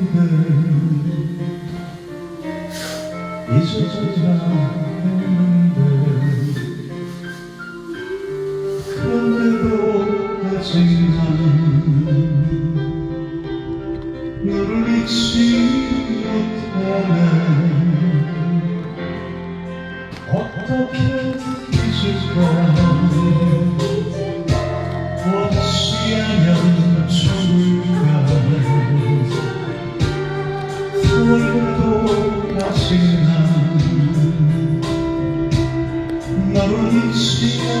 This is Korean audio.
했는데 잊어지라 했는데 그런데도 아직 는 너를 잊지 못하네 어떻게 Barış diye